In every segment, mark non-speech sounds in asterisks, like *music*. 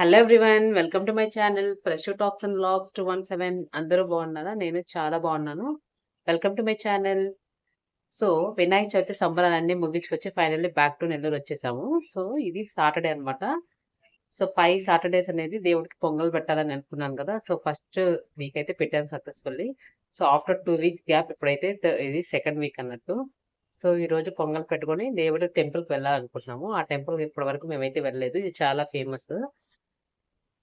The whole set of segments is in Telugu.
Hello everyone welcome to my channel fresh talks and vlogs two one seven అందరూ బాగున్నారా? నేను చాలా బాగున్నాను. Welcome to my channel so Vinayaka Chavithi సంబరాలన్నీ ముగించుకొచ్చి ఫైనల్లీ బ్యాక్ టు నెల్లూరు వచ్చేసాము. సో ఇది సాటర్డే అన్నమాట. సో ఫైవ్ సాటర్డేస్ అనేది దేవుడికి పొంగల్ పెట్టాలని అనుకున్నాను కదా. సో ఫస్ట్ వీక్ అయితే పెట్టాను successfully so after two weeks gap ఇప్పుడైతే ఇది సెకండ్ వీక్ అన్నట్టు. సో ఈ రోజు పొంగల్ పెట్టుకొని దేవుడి టెంపుల్కి వెళ్ళాలనుకుంటున్నాము. ఆ టెంపుల్ ఇప్పటి వరకు మేమైతే వెళ్ళలేదు. ఇది చాలా ఫేమస్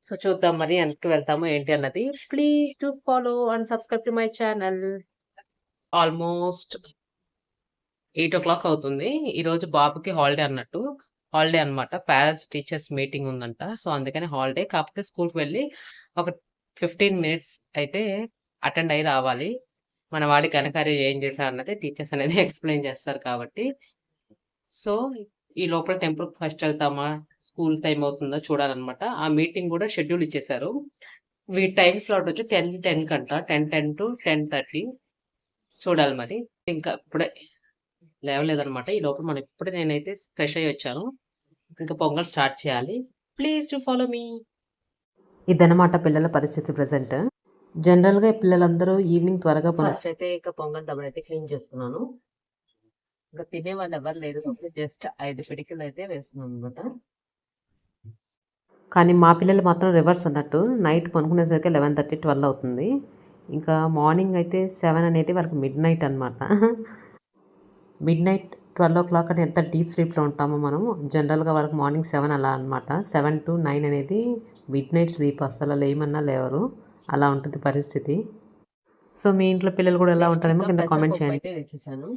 సో చూద్దాం మరి వెనక్కి వెళ్తాము ఏంటి అన్నది. Please to follow and subscribe to my channel almost eight o'clock అవుతుంది ఈరోజు బాబుకి హాలిడే అన్నట్టు. హాలిడే అనమాట పేరెంట్స్ టీచర్స్ మీటింగ్ ఉందంట. సో అందుకని హాలిడే కాకపోతే స్కూల్కి వెళ్ళి ఒక ఫిఫ్టీన్ మినిట్స్ అయితే అటెండ్ అయ్యి రావాలి. మన వాడి ఘనకార్యం ఏం చేశారు అన్నది టీచర్స్ అనేది *laughs* ఎక్స్ప్లెయిన్ చేస్తారు కాబట్టి. సో ఈ లోపల టెంపుల్ ఫస్ట్ వెళ్తామా? స్కూల్ టైం అవుతుందో? చూడాలన్నమాట. ఆ మీటింగ్ కూడా షెడ్యూల్ ఇచ్చేసారు వీటి టైం స్లాట్ వచ్చి టెన్ టెన్ కంట. Ten ten to ten thirty. చూడాలి మరి. ఇంకా ఇప్పుడే లేవలేదన్నమాట. ఈ లోపల మనం ఇప్పుడే నేనైతే ఫ్రెష్ అయ్యి వచ్చాను. ఇంకా పొంగల్ స్టార్ట్ చేయాలి. Please to follow me. ఇదన్నమాట పిల్లల పరిస్థితి ప్రజెంట్ జనరల్గా పిల్లలందరూ ఈవినింగ్ త్వరగా ఫస్ట్ అయితే ఇక పొంగల్ దమ్మని అయితే క్లీన్ చేసుకున్నాను. ఇంకా తినే వాళ్ళు ఎవరు లేరు జస్ట్ ఐదు పిడికలు అయితే వేస్తున్నాను అనమాట కానీ మా పిల్లలు మాత్రం రివర్స్ అన్నట్టు నైట్ పనుకునేసరికి లెవెన్ థర్టీ ట్వెల్వ్ అవుతుంది. ఇంకా మార్నింగ్ అయితే సెవెన్ అనేది వాళ్ళకి మిడ్ నైట్ అనమాట midnight twelve o'clock అని ఎంత డీప్ స్లీప్లో ఉంటామో మనము జనరల్గా వాళ్ళకి మార్నింగ్ సెవెన్ అలా అనమాట సెవెన్ టు నైన్ అనేది మిడ్ నైట్ స్లీప్ అసలు లేమన్నా లేవరు. అలా ఉంటుంది పరిస్థితి. సో మీ ఇంట్లో పిల్లలు కూడా ఎలా ఉంటారేమో కింద కామెంట్ చేయండి అయితే వేసేసాను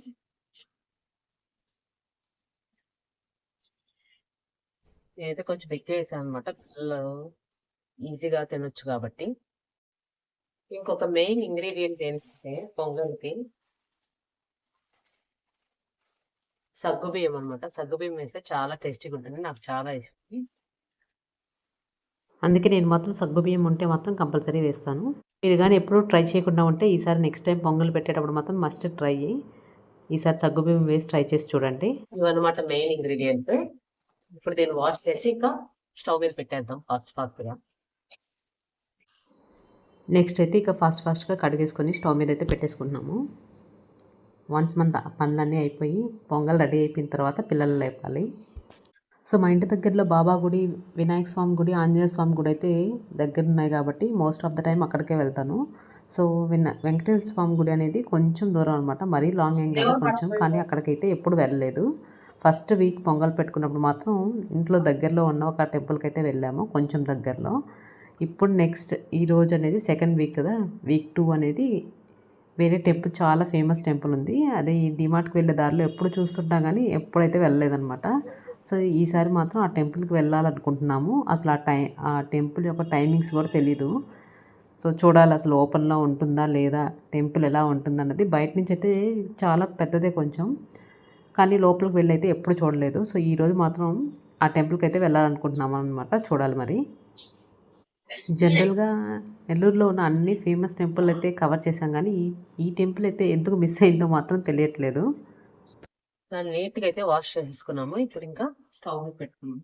నేనైతే కొంచెం ఎక్కువ వేసాను అనమాట పిల్లలు ఈజీగా తినొచ్చు కాబట్టి. ఇంకొక మెయిన్ ఇంగ్రీడియంట్ ఏంటంటే పొంగల్కి సగ్గుబియ్యం అనమాట సగ్గుబియ్యం వేస్తే చాలా టేస్టీగా ఉంటుంది నాకు చాలా ఇష్టం. అందుకే నేను మాత్రం సగ్గుబియ్యం ఉంటే మాత్రం కంపల్సరీ వేస్తాను. మీరు కానీ ఎప్పుడూ ట్రై చేయకుండా ఉంటే ఈసారి నెక్స్ట్ టైం పొంగల్ పెట్టేటప్పుడు మాత్రం మస్ట్ ట్రై ఈసారి సగ్గుబియ్యం వేసి ట్రై చేసి చూడండి. ఇవన్నమాట మెయిన్ ఇంగ్రీడియంట్. ఇప్పుడు దీన్ని వాష్ చేసి ఇంకా స్టవ్ మీద పెట్టేద్దాం ఫాస్ట్ ఫాస్ట్గా. నెక్స్ట్ అయితే ఇక ఫాస్ట్ ఫాస్ట్గా కడిగేసుకొని స్టవ్ మీద అయితే పెట్టేసుకుంటున్నాము. వన్స్ మన పనులన్నీ అయిపోయి పొంగల్ రెడీ అయిపోయిన తర్వాత పిల్లలు లేపాలి. సో మా ఇంటి దగ్గరలో బాబా గుడి వినాయక స్వామి గుడి ఆంజనేయ స్వామి గుడి అయితే దగ్గర ఉన్నాయి కాబట్టి మోస్ట్ ఆఫ్ ద టైం అక్కడికే వెళ్తాను. సో విన వెంకటేశ్వర స్వామి గుడి అనేది కొంచెం దూరం అనమాట మరీ లాంగ్ ఏం కాదు కొంచెం. కానీ అక్కడికైతే ఎప్పుడు వెళ్ళలేదు. ఫస్ట్ వీక్ పొంగల్ పెట్టుకున్నప్పుడు మాత్రం ఇంట్లో దగ్గరలో ఉన్న ఒక టెంపుల్కి అయితే వెళ్ళాము కొంచెం దగ్గరలో. ఇప్పుడు నెక్స్ట్ ఈ రోజు అనేది సెకండ్ వీక్ కదా వీక్ టూ అనేది వేరే టెంపుల్ చాలా ఫేమస్ టెంపుల్ ఉంది. అదే ఈ డిమార్ట్కి వెళ్ళే దారిలో ఎప్పుడు చూస్తుంటాం కానీ ఎప్పుడైతే వెళ్ళలేదన్నమాట. సో ఈసారి మాత్రం ఆ టెంపుల్కి వెళ్ళాలనుకుంటున్నాము. అసలు ఆ టై ఆ టెంపుల్ యొక్క టైమింగ్స్ కూడా తెలీదు. సో చూడాలి అసలు ఓపెన్లో ఉంటుందా లేదా టెంపుల్ ఎలా ఉంటుందన్నది. బయట నుంచి అయితే చాలా పెద్దదే కొంచెం. కానీ లోపలికి వెళ్ళి అయితే ఎప్పుడు చూడలేదు. సో ఈరోజు మాత్రం ఆ టెంపుల్కి అయితే వెళ్ళాలనుకుంటున్నాము అనమాట చూడాలి మరి. జనరల్గా నెల్లూరులో ఉన్న అన్ని ఫేమస్ టెంపుల్ అయితే కవర్ చేశాం కానీ ఈ ఈ టెంపుల్ అయితే ఎందుకు మిస్ అయిందో మాత్రం తెలియట్లేదు. దాన్ని నీట్గా అయితే వాష్ చేసేసుకున్నాము. ఇప్పుడు ఇంకా స్టవ్ పెట్టుకున్నాము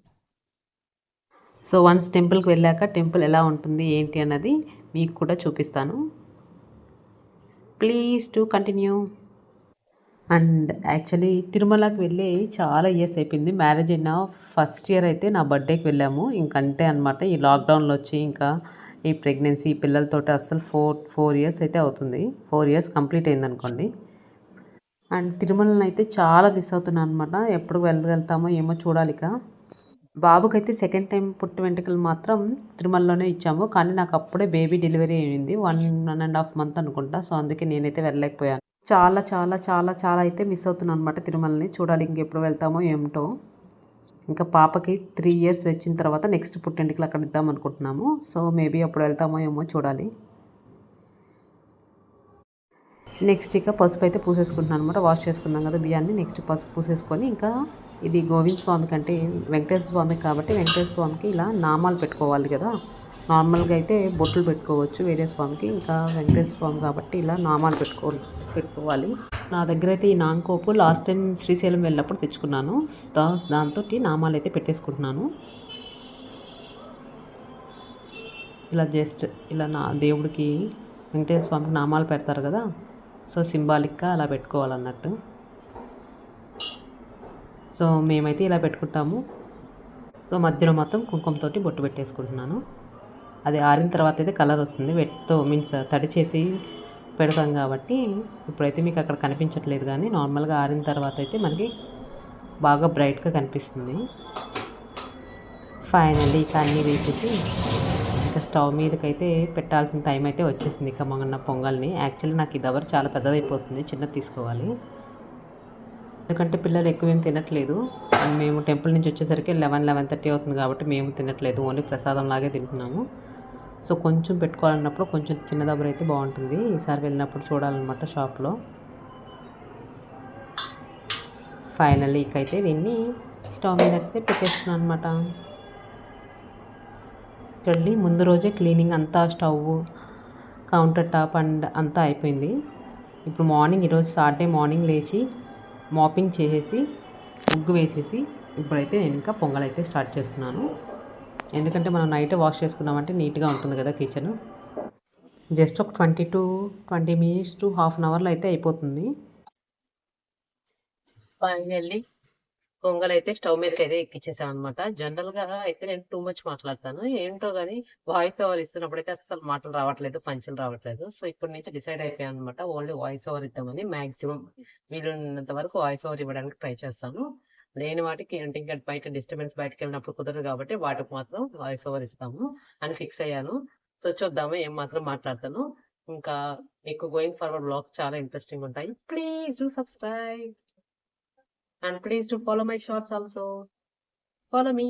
సో వన్స్ టెంపుల్కి వెళ్ళాక టెంపుల్ ఎలా ఉంటుంది ఏంటి అన్నది మీకు కూడా చూపిస్తాను. Please to continue. And actually తిరుమలకి వెళ్ళి చాలా ఇయర్స్ అయిపోయింది. మ్యారేజ్ అయిన ఫస్ట్ ఇయర్ అయితే నా బర్త్డేకి వెళ్ళాము. ఇంకంతే అనమాట ఈ లాక్డౌన్లో వచ్చి ఇంకా ఈ ప్రెగ్నెన్సీ పిల్లలతోటి అసలు ఫోర్ ఫోర్ ఇయర్స్ అయితే అవుతుంది. ఫోర్ ఇయర్స్ కంప్లీట్ అయింది అనుకోండి. అండ్ తిరుమలని అయితే చాలా మిస్ అవుతున్నాను అనమాట ఎప్పుడు వెళ్ళగలుగుతామో ఏమో చూడాలిక బాబుకైతే సెకండ్ టైం పుట్టి వెంట్రుకలు మాత్రం తిరుమలలోనే ఇచ్చాము. కానీ నాకు అప్పుడే బేబీ డెలివరీ అయింది. One one and half month అనుకుంటా. సో అందుకే నేనైతే వెళ్ళలేకపోయాను. చాలా చాలా చాలా చాలా అయితే మిస్ అవుతున్నాను అనమాట తిరుమలని. చూడాలి ఇంకెప్పుడు వెళ్తామో ఏమిటో. ఇంకా పాపకి త్రీ ఇయర్స్ వచ్చిన తర్వాత నెక్స్ట్ పుట్టింటికి అక్కడ ఇద్దాం అనుకుంటున్నాము. సో మేబీ అప్పుడు వెళ్తామో ఏమో చూడాలి. నెక్స్ట్ ఇక పసుపు అయితే పూసేసుకుంటున్నాను అనమాట వాష్ చేసుకున్నాం కదా బియ్యాన్ని. నెక్స్ట్ పసుపు పూసేసుకొని ఇంకా ఇది గోవింద్ స్వామికి అంటే వెంకటేశ్వర స్వామి కాబట్టి వెంకటేశ్వర స్వామికి ఇలా నామాలు పెట్టుకోవాలి కదా. నార్మల్గా అయితే బొట్లు పెట్టుకోవచ్చు వేరే స్వామికి ఇంకా వెంకటేశ్వర స్వామి కాబట్టి ఇలా నామాలు పెట్టుకో పెట్టుకోవాలి. నా దగ్గర అయితే ఈ నాంకోపు లాస్ట్ టైం శ్రీశైలం వెళ్ళినప్పుడు తెచ్చుకున్నాను. దా దాంతో నామాలు అయితే పెట్టేసుకుంటున్నాను. ఇలా జస్ట్ ఇలా నా దేవుడికి వెంకటేశ్వర స్వామికి నామాలు పెడతారు కదా సో సింబాలిక్గా అలా పెట్టుకోవాలన్నట్టు. సో మేమైతే ఇలా పెట్టుకుంటాము. సో మధ్యలో మొత్తం కుంకుమతోటి బొట్టు పెట్టేసుకుంటున్నాను. అది ఆరిన తర్వాత అయితే కలర్ వస్తుంది. వెట్తో మీన్స్ తడి చేసి పెడతాం కాబట్టి ఇప్పుడైతే మీకు అక్కడ కనిపించట్లేదు కానీ నార్మల్గా ఆరిన తర్వాత అయితే మనకి బాగా బ్రైట్గా కనిపిస్తుంది. ఫైనల్లీ ఇక అన్నీ వేసేసి ఇక స్టవ్ మీదకైతే పెట్టాల్సిన టైం అయితే వచ్చేసింది. ఇక మొన్న పొంగల్ని. యాక్చువల్లీ నాకు ఇది ఎవరు చాలా పెద్దదైపోతుంది. చిన్నది తీసుకోవాలి. ఎందుకంటే పిల్లలు ఎక్కువ ఏం తినట్లేదు. మేము టెంపుల్ నుంచి వచ్చేసరికి లెవెన్ లెవెన్ థర్టీ అవుతుంది కాబట్టి మేము తినట్లేదు. ఓన్లీ ప్రసాదం లాగే తింటున్నాము. సో కొంచెం పెట్టుకోవాలన్నప్పుడు కొంచెం చిన్న దబ్బర అయితే బాగుంటుంది. ఈసారి వెళ్ళినప్పుడు చూడాలన్నమాట షాప్లో. ఫైనల్లీ ఇకైతే దీన్ని స్టవ్ మీద అయితే పెట్టేస్తున్నాను అనమాట వెళ్ళి ముందు రోజే క్లీనింగ్ అంతా స్టవ్ కౌంటర్ టాప్ అండ్ అంతా అయిపోయింది. ఇప్పుడు మార్నింగ్ ఈరోజు సాటర్డే మార్నింగ్ లేచి మాపింగ్ చేసేసి ముగ్గు వేసేసి ఇప్పుడైతే నేను ఇంకా పొంగల్ అయితే స్టార్ట్ చేస్తున్నాను. ఎందుకంటే మనం నైట్ వాష్ చేసుకున్నామంటే నీట్గా ఉంటుంది కదా కిచెన్. జస్ట్ ఒక twenty to twenty minutes to half an అవర్లో అయితే అయిపోతుంది. ఫైనల్లీ పొంగల్ అయితే స్టవ్ మీదకి అయితే ఎక్కిచ్చేసాం అనమాట జనరల్గా అయితే నేను టూ మచ్ మాట్లాడతాను. ఏంటో గానీ వాయిస్ ఓవర్ ఇస్తున్నప్పుడు అయితే అసలు మాటలు రావట్లేదు పంచులు రావట్లేదు. సో ఇప్పటి నుంచి డిసైడ్ అయిపోయాను అనమాట ఓన్లీ వాయిస్ ఓవర్ ఇద్దామని మాక్సిమం వీలున్నంత వరకు వాయిస్ ఓవర్ ఇవ్వడానికి ట్రై చేస్తాను. లేని వాటికి ఏంటి ఇంకా బయట డిస్టర్బెన్స్ బయటకు వెళ్ళినప్పుడు కుదరదు కాబట్టి వాటికి మాత్రం వాయిస్ ఓవర్ ఇస్తాము అని ఫిక్స్ అయ్యాను. సో చూద్దాము ఏం మాత్రం మాట్లాడతాను. ఇంకా మీకు గోయింగ్ ఫార్వర్డ్ బ్లాగ్స్ చాలా ఇంట్రెస్టింగ్ ఉంటాయి. Please do subscribe. And please to follow my shorts also. Follow me.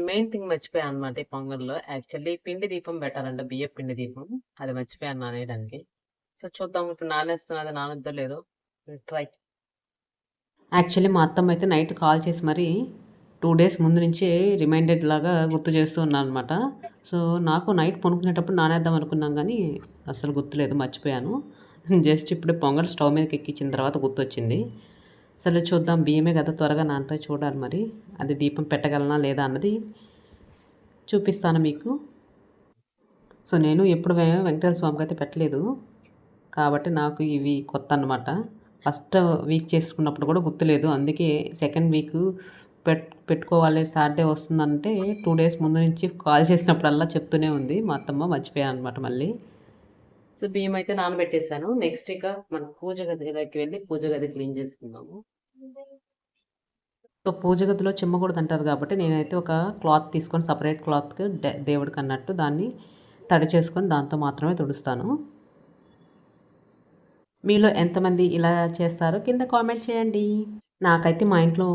Main thing మర్చిపోయాను అనమాట ఈ పొంగల్లో. యాక్చువల్లీ పిండి దీపం పెట్టాలంట బియ్య పిండి దీపం. అది మర్చిపోయాను నానేయడానికి. సో చూద్దాం. ఇప్పుడు నానేస్తున్నది నానొద్దో లేదో. ట్రై. యాక్చువల్లీ మా అత్తమ్మ అయితే నైట్ కాల్ చేసి మరి టూ డేస్ ముందు నుంచే రిమైండెడ్ లాగా గుర్తు చేస్తూ ఉన్నాను అనమాట సో నాకు నైట్ పనుకునేటప్పుడు నానేద్దాం అనుకున్నాం కానీ అసలు గుర్తులేదు మర్చిపోయాను. *laughs* జస్ట్ ఇప్పుడే పొంగల్ స్టవ్ మీదకి ఎక్కించిన తర్వాత గుర్తొచ్చింది. సరే చూద్దాం బియ్యమే కదా త్వరగా నానతో చూడాలి మరి. అది దీపం పెట్టగలనా లేదా అన్నది చూపిస్తాను మీకు. సో నేను ఎప్పుడు వెంకటేశ్వర స్వామికి అయితే పెట్టలేదు. కాబట్టి నాకు ఇవి కొత్త అన్నమాట. ఫస్ట్ వీక్ చేసుకున్నప్పుడు కూడా గుర్తులేదు. అందుకే సెకండ్ వీక్ పెట్ పెట్టుకోవాలి సాటర్డే వస్తుందంటే టూ డేస్ ముందు నుంచి కాల్ చేసినప్పుడల్లా చెప్తూనే ఉంది. మా అత్తమ్మ మర్చిపోయాను అనమాట మళ్ళీ. సో బియ్యం అయితే నానబెట్టేశాను. నెక్స్ట్ ఇక మన పూజ గది దగ్గరికి వెళ్ళి పూజ గది క్లీన్ చేసుకుందాము. సో పూజ గదిలో చిమ్మకూడదు అంటారు కాబట్టి నేనైతే ఒక క్లాత్ తీసుకొని సపరేట్ క్లాత్కి దేవుడికి అన్నట్టు దాన్ని తడి చేసుకొని దాంతో మాత్రమే తుడుస్తాను. మీలో ఎంతమంది ఇలా చేస్తారో కింద కామెంట్ చేయండి. నాకైతే మా ఇంట్లో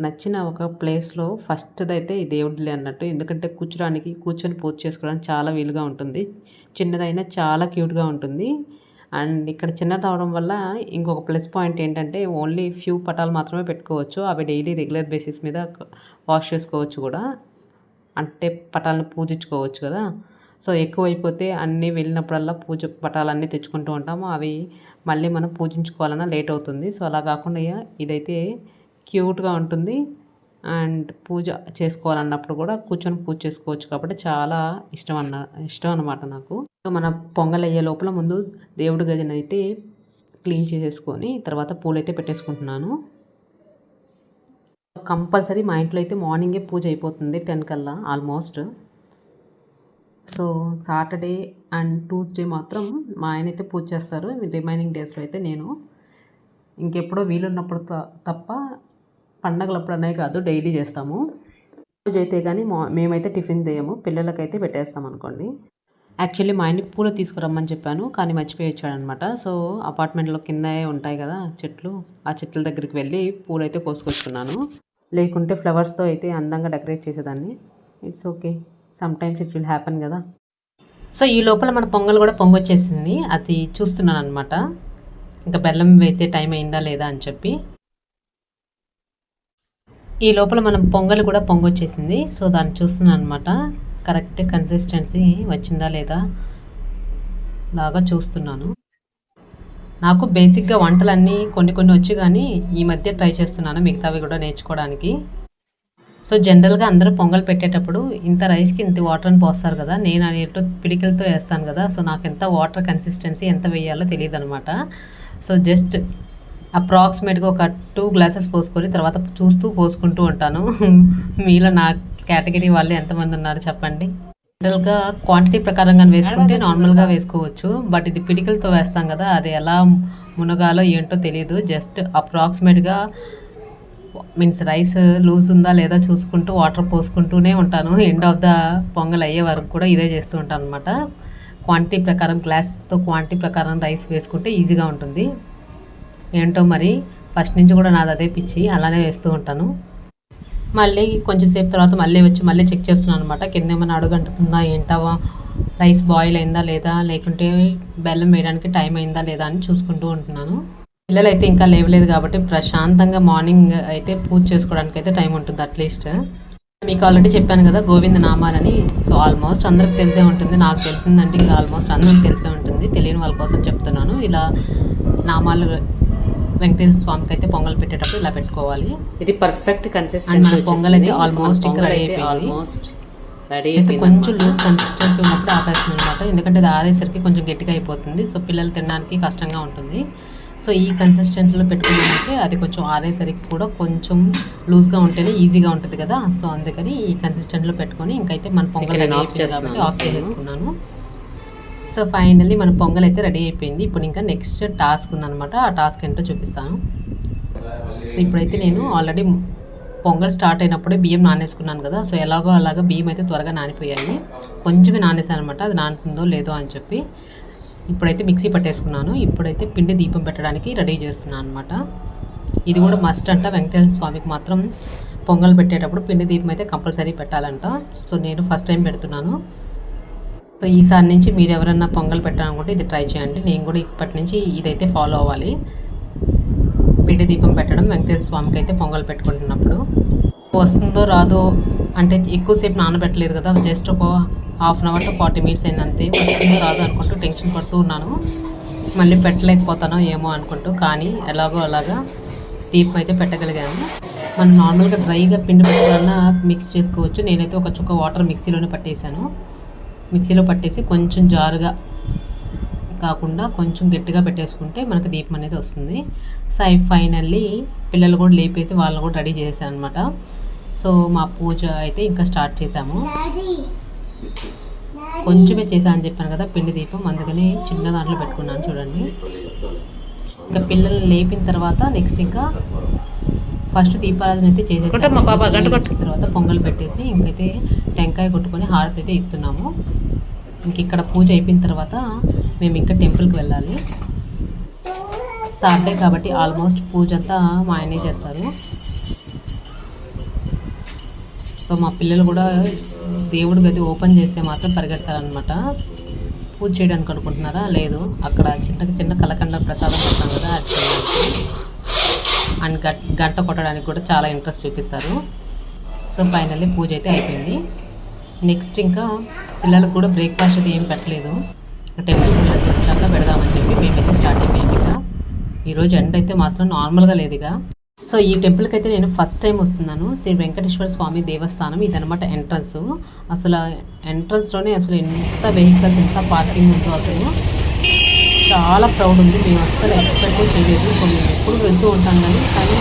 నచ్చిన ఒక ప్లేస్లో ఫస్ట్ది అయితే ఈ దేవుడిలే అన్నట్టు. ఎందుకంటే కూర్చోడానికి కూర్చొని పూజ చేసుకోవడానికి చాలా వీలుగా ఉంటుంది. చిన్నదైనా చాలా క్యూట్గా ఉంటుంది. అండ్ ఇక్కడ చిన్నది అవడం వల్ల ఇంకొక ప్లస్ పాయింట్ ఏంటంటే ఓన్లీ ఫ్యూ పటాలు మాత్రమే పెట్టుకోవచ్చు. అవి డైలీ రెగ్యులర్ బేసిస్ మీద వాష్ చేసుకోవచ్చు కూడా. అంటే పటాలను పూజించుకోవచ్చు కదా. సో ఎక్కువైపోతే అన్నీ వెళ్ళినప్పుడల్లా పూజ పటాలన్నీ తెచ్చుకుంటూ ఉంటాము. అవి మళ్ళీ మనం పూజించుకోవాలన్నా లేట్ అవుతుంది. సో అలా కాకుండా ఇదైతే క్యూట్గా ఉంటుంది. అండ్ పూజ చేసుకోవాలన్నప్పుడు కూడా కూర్చొని పూజ చేసుకోవచ్చు కాబట్టి చాలా ఇష్టం అన్న ఇష్టం అన్నమాట నాకు. సో మన పొంగల్ అయ్యే లోపల ముందు దేవుడి గదిని అయితే క్లీన్ చేసేసుకొని తర్వాత పూలైతే పెట్టేసుకుంటున్నాను. కంపల్సరీ మా ఇంట్లో అయితే మార్నింగే పూజ అయిపోతుంది టెన్ కల్లా almost. So Saturday and Tuesday మాత్రం మా ఆయన అయితే పూజ చేస్తారు. రిమైనింగ్ డేస్లో అయితే నేను. ఇంకెప్పుడో వీలున్నప్పుడు త- తప్ప పండగలప్పుడు అనే కాదు డైలీ చేస్తాము. పూజ అయితే కానీ మా మేమైతే టిఫిన్ చేయము. పిల్లలకైతే పెట్టేస్తాం అనుకోండి. యాక్చువల్లీ మా ఆయన్ని పూలు తీసుకురమ్మని చెప్పాను కానీ మర్చిపోయి వచ్చాడనమాట. సో అపార్ట్మెంట్లో కింద ఉంటాయి కదా చెట్లు ఆ చెట్ల దగ్గరికి వెళ్ళి పూలు అయితే కోసుకొచ్చుకున్నాను. లేకుంటే ఫ్లవర్స్తో అయితే అందంగా డెకరేట్ చేసేదాన్ని. It's okay. Some times it will happen కదా. సో ఈ లోపల మన పొంగల్ కూడా పొంగొచ్చేసింది. అది చూస్తున్నాను అనమాట ఇంకా బెల్లం వేసే టైం అయిందా లేదా అని చెప్పి. ఈ లోపల మనం పొంగల్ కూడా పొంగొచ్చేసింది. సో దాన్ని చూస్తున్నాను అనమాట కరెక్ట్ కన్సిస్టెన్సీ వచ్చిందా లేదా లాగా చూస్తున్నాను. నాకు బేసిక్గా వంటలన్నీ కొన్ని కొన్ని వచ్చి కానీ ఈ మధ్య ట్రై చేస్తున్నాను మిగతావి కూడా నేర్చుకోవడానికి. సో జనరల్గా అందరూ పొంగల్ పెట్టేటప్పుడు ఇంత రైస్కి ఇంత వాటర్ అని పోస్తారు కదా నేను అనేటో పిడికిలతో వేస్తాను కదా సో నాకు ఎంత వాటర్ కన్సిస్టెన్సీ ఎంత వేయాలో తెలియదు అనమాట సో జస్ట్ అప్రాక్సిమేట్గా ఒక టూ గ్లాసెస్ పోసుకొని తర్వాత చూస్తూ పోసుకుంటూ ఉంటాను. *laughs* మీలో నా కేటగిరీ వాళ్ళు ఎంతమంది ఉన్నారు చెప్పండి? జనరల్గా క్వాంటిటీ ప్రకారంగా వేసుకుంటే నార్మల్గా వేసుకోవచ్చు. బట్ ఇది పిడికలతో వేస్తాం కదా అది ఎలా మునగాలో ఏంటో తెలియదు జస్ట్ అప్రాక్సిమేట్గా మీన్స్ రైస్ లూజ్ ఉందా లేదా చూసుకుంటూ వాటర్ పోసుకుంటూనే ఉంటాను. ఎండ్ ఆఫ్ ద పొంగల్ అయ్యే వరకు కూడా ఇదే చేస్తూ ఉంటాను అనమాట క్వాంటిటీ ప్రకారం గ్లాస్తో క్వాంటిటీ ప్రకారం రైస్ వేసుకుంటే ఈజీగా ఉంటుంది. ఏంటో మరి ఫస్ట్ నుంచి కూడా నాది అదే పిచ్చి అలానే వేస్తూ ఉంటాను. మళ్ళీ కొంచెం సేపు తర్వాత మళ్ళీ వచ్చి మళ్ళీ చెక్ చేస్తున్నాను అనమాట కింద ఏమైనా అడుగంటుతుందా ఏంటవా రైస్ బాయిల్ అయిందా లేదా లేకుంటే బెల్లం వేయడానికి టైం అయిందా లేదా అని చూసుకుంటూ ఉంటున్నాను. పిల్లలు అయితే ఇంకా లేవలేదు కాబట్టి ప్రశాంతంగా మార్నింగ్ అయితే పూజ చేసుకోవడానికి అయితే టైం ఉంటుంది అట్లీస్ట్ మీకు ఆల్రెడీ చెప్పాను కదా గోవింద నామాలని. సో ఆల్మోస్ట్ అందరికి తెలిసే ఉంటుంది నాకు తెలిసిందంటే ఇంకా ఆల్మోస్ట్ అందరికి తెలిసే ఉంటుంది. తెలియని వాళ్ళ కోసం చెప్తున్నాను. ఇలా నామాలు వెంకటేశ్వర స్వామికి అయితే పొంగల్ పెట్టేటప్పుడు ఇలా పెట్టుకోవాలి. ఇది పర్ఫెక్ట్ కన్సిస్టెన్సీ పొంగల్ అయితే almost ఇంకా అయిపోయింది. ఆల్మోస్ట్ రెడీ అయితే కొంచెం లూజ్ కన్సిస్టెన్సీ ఉన్నప్పుడు ఆపేస్తుంది అనమాట ఎందుకంటే అది ఆరేసరికి కొంచెం గట్టిగా అయిపోతుంది. సో పిల్లలు తినడానికి కష్టంగా ఉంటుంది. సో ఈ కన్సిస్టెన్సీలో పెట్టుకున్నామంటే అది కొంచెం ఆరేసరికి కూడా కొంచెం లూజ్గా ఉంటేనే ఈజీగా ఉంటుంది కదా. సో అందుకని ఈ కన్సిస్టెంట్లో పెట్టుకొని ఇంకైతే మన పొంగల్ కాబట్టి చేస్తున్నాను. ఆఫ్ చేసేసుకున్నాను. సో ఫైనల్లీ మన పొంగల్ అయితే రెడీ అయిపోయింది. ఇప్పుడు ఇంకా నెక్స్ట్ టాస్క్ ఉందన్నమాట. ఆ టాస్క్ ఏంటో చూపిస్తాను. సో ఇప్పుడైతే నేను ఆల్రెడీ పొంగల్ స్టార్ట్ అయినప్పుడే బియ్యం నానేసుకున్నాను కదా. సో ఎలాగో అలాగా బియ్యం అయితే త్వరగా నానిపోయాయి. కొంచెమే నానేసాను అనమాట అది నానుతుందో లేదో అని చెప్పి. ఇప్పుడైతే మిక్సీ పట్టేసుకున్నాను. ఇప్పుడైతే పిండి దీపం పెట్టడానికి రెడీ చేస్తున్నాను అనమాట ఇది కూడా మస్ట్ అంట. వెంకటేశ్వర స్వామికి మాత్రం పొంగల్ పెట్టేటప్పుడు పిండి దీపం అయితే కంపల్సరీ పెట్టాలంట. సో నేను ఫస్ట్ టైం పెడుతున్నాను. సో ఈసారి నుంచి మీరు ఎవరన్నా పొంగల్ పెట్టాలనుకుంటే ఇది ట్రై చేయండి. నేను కూడా ఇప్పటి నుంచి ఇదైతే ఫాలో అవ్వాలి. పిండి దీపం పెట్టడం వెంకటేశ్వర స్వామికి అయితే పొంగల్ పెట్టుకుంటున్నప్పుడు. వస్తుందో రాదో అంటే ఎక్కువసేపు నానబెట్టలేదు కదా జస్ట్ ఒక half an hour to forty minutes అయింది అంతే. వస్తుందో రాదో అనుకుంటూ టెన్షన్ పడుతూ ఉన్నాను. మళ్ళీ పెట్టలేకపోతానో ఏమో అనుకుంటూ కానీ ఎలాగో అలాగా దీపం అయితే పెట్టగలిగాను. మనం నార్మల్గా డ్రైగా పిండి పెట్టాలన్నా మిక్స్ చేసుకోవచ్చు. నేనైతే ఒక చుక్క వాటర్ మిక్సీలోనే పట్టేశాను. మిక్సీలో పట్టేసి కొంచెం జారుగా కాకుండా కొంచెం గట్టిగా పెట్టేసుకుంటే మనకు దీపం అనేది వస్తుంది. సో ఫైనల్లీ పిల్లలు కూడా లేపేసి వాళ్ళని కూడా రెడీ చేశాను అనమాట సో మా పూజ అయితే ఇంకా స్టార్ట్ చేశాము. కొంచెమే చేశాను అని చెప్పాను కదా పిండి దీపం అందుకని చిన్న దాంట్లో పెట్టుకున్నాను చూడండి. ఇంకా పిల్లలు లేపిన తర్వాత నెక్స్ట్ ఇంకా ఫస్ట్ దీపారాధన అయితే కొట్టు. తర్వాత పొంగల్ పెట్టేసి ఇంకైతే టెంకాయ కొట్టుకొని హారతి అయితే ఇస్తున్నాము. ఇంక ఇక్కడ పూజ అయిపోయిన తర్వాత మేము ఇంకా టెంపుల్కి వెళ్ళాలి. సాటర్డే కాబట్టి ఆల్మోస్ట్ పూజ అంతా మా ఆయనే చేస్తారు. సో మా పిల్లలు కూడా దేవుడి గది ఓపెన్ చేస్తే మాత్రం పరిగెడతారనమాట పూజ చేయడానికి అనుకుంటున్నారా? లేదు. అక్కడ చిన్న చిన్న కలకండ ప్రసాదం పెడతాం కదా అది అండ్ గట్ గంట కొట్టడానికి కూడా చాలా ఇంట్రెస్ట్ చూపిస్తారు. సో ఫైనల్లీ పూజ అయితే అయిపోయింది. నెక్స్ట్ ఇంకా పిల్లలకు కూడా బ్రేక్ఫాస్ట్ అయితే ఏం పెట్టలేదు. టెంపుల్ పిల్లలకి వచ్చాక పెడదామని చెప్పి మేమైతే స్టార్ట్ అయిపోయాం ఇక. ఈరోజు ఎండ్ అయితే మాత్రం నార్మల్గా లేదు ఇక. సో ఈ టెంపుల్కి అయితే నేను ఫస్ట్ టైం వస్తున్నాను. శ్రీ వెంకటేశ్వర స్వామి దేవస్థానం ఇదనమాట ఎంట్రన్స్ అసలు ఎంట్రన్స్లోనే అసలు ఎంత వెహికల్స్ ఎంత పార్కింగ్ ఉందో అసలు చాలా క్రౌడ్ ఉంది. మేము అసలు ఎక్స్పెక్ట్ చేయలేదు. సో మేము ఎప్పుడు వెళ్తూ ఉంటాం కానీ కానీ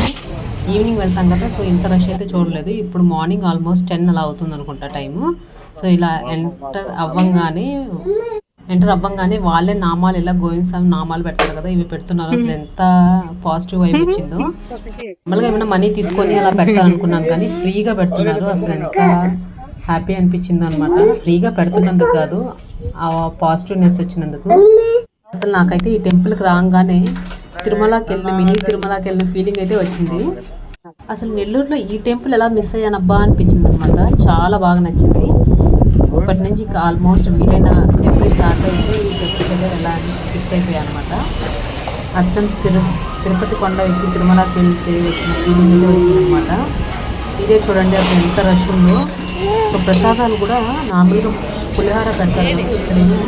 ఈవినింగ్ వెళ్తాం కదా సో ఇంత రష్ అయితే చూడలేదు. ఇప్పుడు మార్నింగ్ ఆల్మోస్ట్ టెన్ అలా అవుతుంది అనుకుంటా టైము సో ఇలా ఎంటర్ అవ్వంగానే ఎంటర్ అవ్వంగానే వాళ్ళే నామాలు ఇలా గోవింద్ స్వామి నామాలు పెడతారు కదా ఇవి పెడుతున్నారు. అసలు ఎంత పాజిటివ్ వైబ్ వచ్చిందో నార్మల్గా ఏమైనా మనీ తీసుకొని అలా పెడతారు అనుకున్నాను కానీ ఫ్రీగా పెడుతున్నారు. అసలు ఎంత హ్యాపీ అనిపించిందో అనమాట ఫ్రీగా పెడుతున్నందుకు కాదు ఆ పాజిటివ్నెస్ వచ్చినందుకు. అసలు నాకైతే ఈ టెంపుల్కి రాగానే తిరుమలకి వెళ్ళిన మినీ తిరుమలకి వెళ్ళిన ఫీలింగ్ అయితే వచ్చింది. అసలు నెల్లూరులో ఈ టెంపుల్ ఎలా మిస్ అయ్యానబ్బా అనిపించింది అనమాట చాలా బాగా నచ్చింది. ఇప్పటి నుంచి ఆల్మోస్ట్ వీలైన ఎప్పుడు స్టార్ట్ అయితే ఈ టెంపుల్కి వెళ్ళాలని ఫిక్స్ అయిపోయాను అనమాట అచ్చం తిరు తిరుపతి కొండ ఎక్కి తిరుమలకి వెళ్తే వచ్చిన ఫీలింగ్ వచ్చిందనమాట ఇదే చూడండి అసలు ఎంత రష్ ఉందో. సో ప్రసాదాలు కూడా నార్మల్గా పులిహార పెడతారు కదా, ఇక్కడేమో.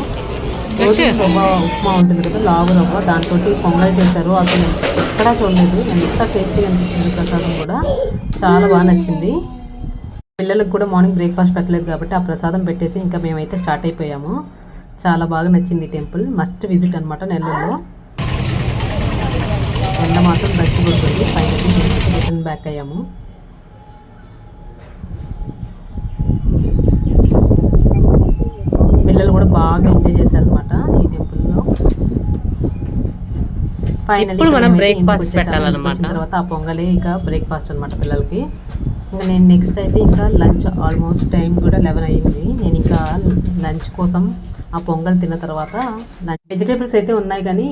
రవ్వ ఉప్మా ఉంటుంది కదా లావు రవ్వ దాంతో పొంగల్ చేశారు. అసలు ఎక్కడా చూడలేదు. ఎంత టేస్టీగా అనిపించింది ప్రసాదం కూడా. చాలా బాగా నచ్చింది. పిల్లలకు కూడా మార్నింగ్ బ్రేక్ఫాస్ట్ పెట్టలేదు కాబట్టి ఆ ప్రసాదం పెట్టేసి ఇంకా మేమైతే స్టార్ట్ అయిపోయాము. చాలా బాగా నచ్చింది ఈ టెంపుల్. మస్ట్ విజిట్ అనమాట నెల్లూరులో. ఎండ మాత్రం దచ్చి కొడుతుంది. మేమైతే రిటర్న్ బ్యాక్ అయ్యాము. పిల్లలు కూడా బాగా ఎంజాయ్ చేశారనమాట ఈ టెంపుల్లో. ఫైనల్. తర్వాత ఆ పొంగలే ఇక బ్రేక్ఫాస్ట్ అన్నమాట పిల్లలకి. ఇంకా నేను నెక్స్ట్ అయితే ఇంకా లంచ్ ఆల్మోస్ట్ టైం కూడా లెవెన్ అయ్యింది. నేను ఇంకా లంచ్ కోసం ఆ పొంగల్ తిన్న తర్వాత వెజిటేబుల్స్ అయితే ఉన్నాయి కానీ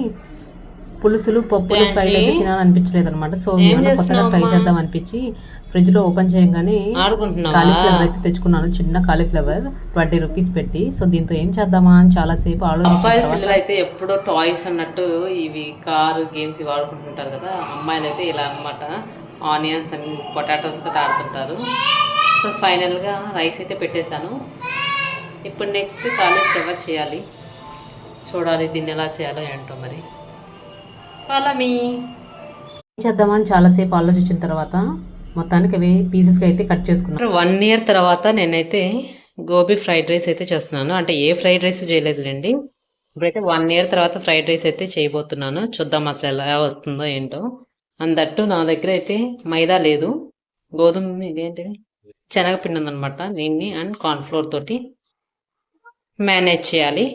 పులుసులు పప్పులు? ఫ్రైలు అయితే తినాలనిపించలేదు అనమాట సో కొత్తగా ట్రై? చేద్దాం అనిపించి ఫ్రిడ్జ్లో ఓపెన్ చేయగానే కాలీఫ్లవర్ అయితే తెచ్చుకున్నాను. చిన్న కాలీఫ్లవర్ ట్వంటీ రూపీస్ పెట్టి. సో దీంతో ఏం చేద్దామా అని చాలా సేపు అబ్బాయిల ఆలోచించిన పిల్లలు అయితే ఎప్పుడో టాయ్స్ అన్నట్టు ఇవి కారు గేమ్స్ ఇవి ఆడుకుంటుంటారు కదా. అమ్మాయిలు అయితే ఇలా అన్నమాట. ఆనియన్స్ అండ్ పొటాటోస్తో ఆడుతుంటారు సో ఫైనల్గా రైస్ అయితే పెట్టేశాను. ఇప్పుడు నెక్స్ట్ కాలీఫ్లవర్ చేయాలి. చూడాలి దీన్ని ఎలా చేయాలో ఏంటో మరి. ఫాలో మీ చేద్దామని చాలాసేపు ఆలోచించిన తర్వాత మొత్తానికి అవి పీసెస్గా అయితే కట్ చేసుకున్నాను వన్ ఇయర్ తర్వాత నేనైతే గోబీ ఫ్రైడ్ రైస్ అయితే చేస్తున్నాను. అంటే ఏ ఫ్రైడ్ రైస్ చేయలేదులేండి. ఇప్పుడైతే వన్ ఇయర్ తర్వాత ఫ్రైడ్ రైస్ అయితే చేయబోతున్నాను. చూద్దాం అసలు ఎలా వస్తుందో ఏంటో. అందట్టు నా దగ్గర అయితే మైదా లేదు. గోధుమ ఇదేంటిది శనగపిండి ఉందన్నమాట దీన్ని అండ్ కార్న్ఫ్లోర్ తోటి మేనేజ్ చేయాలి.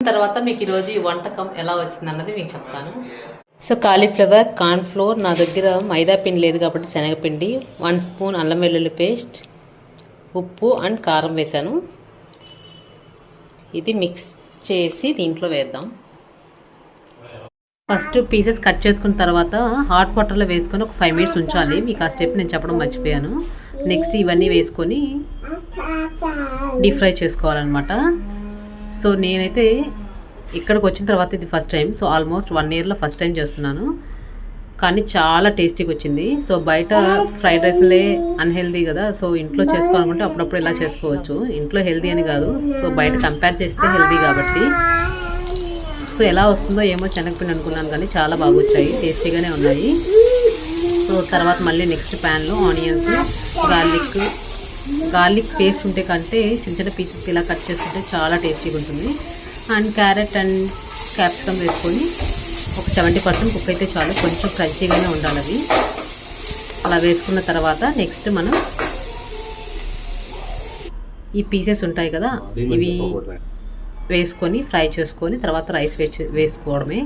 తర్వాత మీకు ఈరోజు ఈ వంటకం ఎలా వచ్చింది అన్నది మీకు చెప్తాను. సో కాలీఫ్లవర్ కార్న్ఫ్లోర్ నా దగ్గర మైదా పిండి లేదు కాబట్టి శనగపిండి వన్ స్పూన్ అల్లం వెల్లుల్లి పేస్ట్ ఉప్పు అండ్ కారం వేసాను ఇది మిక్స్ చేసి దీంట్లో వేద్దాం. ఫస్ట్ పీసెస్ కట్ చేసుకున్న తర్వాత హాట్ వాటర్లో వేసుకొని ఒక ఫైవ్ మినిట్స్ ఉంచాలి. మీకు ఆ స్టెప్ నేను చెప్పడం మర్చిపోయాను. నెక్స్ట్ ఇవన్నీ వేసుకొని డీప్ ఫ్రై చేసుకోవాలన్నమాట. సో నేనైతే ఇక్కడికి వచ్చిన తర్వాత ఇది first time. So almost one ఇయర్లో ఫస్ట్ టైం చేస్తున్నాను. కానీ చాలా టేస్టీగా వచ్చింది. సో బయట ఫ్రైడ్ రైస్లే అన్హెల్దీ కదా. సో ఇంట్లో చేసుకోవాలనుకుంటే అప్పుడప్పుడు ఇలా చేసుకోవచ్చు. ఇంట్లో హెల్దీ అని కాదు. సో బయట కంపేర్ చేస్తే హెల్దీ కాబట్టి. సో ఎలా వస్తుందో ఏమో శనగపిండి అనుకున్నాను కానీ చాలా బాగా వచ్చాయి టేస్టీగానే ఉన్నాయి. సో తర్వాత మళ్ళీ నెక్స్ట్ ప్యాన్లో ఆనియన్స్ గార్లిక్. గార్లిక్ పేస్ట్ ఉంటే కంటే చిన్న చిన్న పీసెస్ ఇలా కట్ చేసుకుంటే చాలా టేస్టీగా ఉంటుంది. అండ్ క్యారెట్ అండ్ క్యాప్సికమ్ వేసుకొని ఒక సెవెంటీ పర్సెంట్ కుక్ అయితే చాలు. కొంచెం క్రంచీగానే ఉండాలి అవి. అలా వేసుకున్న తర్వాత నెక్స్ట్ మనం ఈ పీసెస్ ఉంటాయి కదా ఇవి వేసుకొని ఫ్రై చేసుకొని తర్వాత రైస్ వేసి వేసుకోవడమే.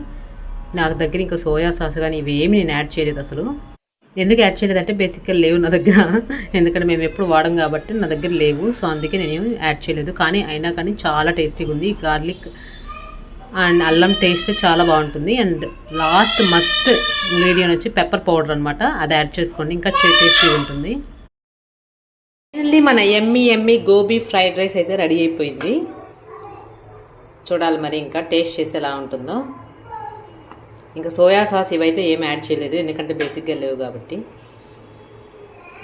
నాకు దగ్గర ఇంకా సోయా సాస్ కానీ ఇవేమి నేను యాడ్ చేయలేదు అసలు. ఎందుకు యాడ్ చేయలేదంటే బేసిక్గా లేవు నా దగ్గర. ఎందుకంటే మేము ఎప్పుడు వాడం కాబట్టి నా దగ్గర లేవు. సో అందుకే నేను యాడ్ చేయలేదు. కానీ అయినా కానీ చాలా టేస్టీగా ఉంది. గార్లిక్ అండ్ అల్లం టేస్ట్ చాలా బాగుంటుంది. అండ్ లాస్ట్ మస్ట్ ఇంగ్రీడియంట్ వచ్చి పెప్పర్ పౌడర్ అనమాట అది యాడ్ చేసుకోండి. ఇంకా టేస్టీగా ఉంటుంది. ఫైనల్లీ మన ఎమ్మి ఎమ్మి గోబీ ఫ్రైడ్ రైస్ అయితే రెడీ అయిపోయింది. చూడాలి మరి ఇంకా టేస్ట్ చేసి ఎలా ఉంటుందో. ఇంకా సోయా సాస్ ఇవైతే ఏం యాడ్ చేయలేదు ఎందుకంటే బేసిక్గా లేవు కాబట్టి.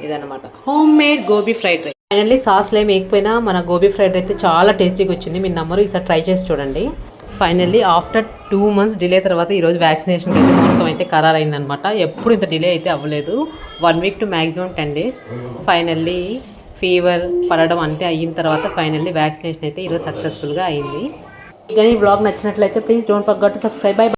ఇదనమాట home made gobi fried rice. Finally సాస్లు ఏమి వేయకపోయినా మన గోబీ ఫ్రైడ్ అయితే చాలా టేస్టీగా వచ్చింది. మీరు నమ్మరు ఈసారి ట్రై చేసి చూడండి. Finally after two months delay తర్వాత ఈరోజు వ్యాక్సినేషన్కి అయితే మొత్తం అయితే ఖరారైందనమాట ఎప్పుడు ఇంత డిలే అయితే అవ్వలేదు. One week to maximum ten days. Finally fever పడడం అంతే అయిన తర్వాత ఫైనల్లీ వ్యాక్సినేషన్ అయితే ఈరోజు సక్సెస్ఫుల్గా అయింది. కానీ బ్లాగ్ నచ్చినట్లయితే please don't forget to subscribe bye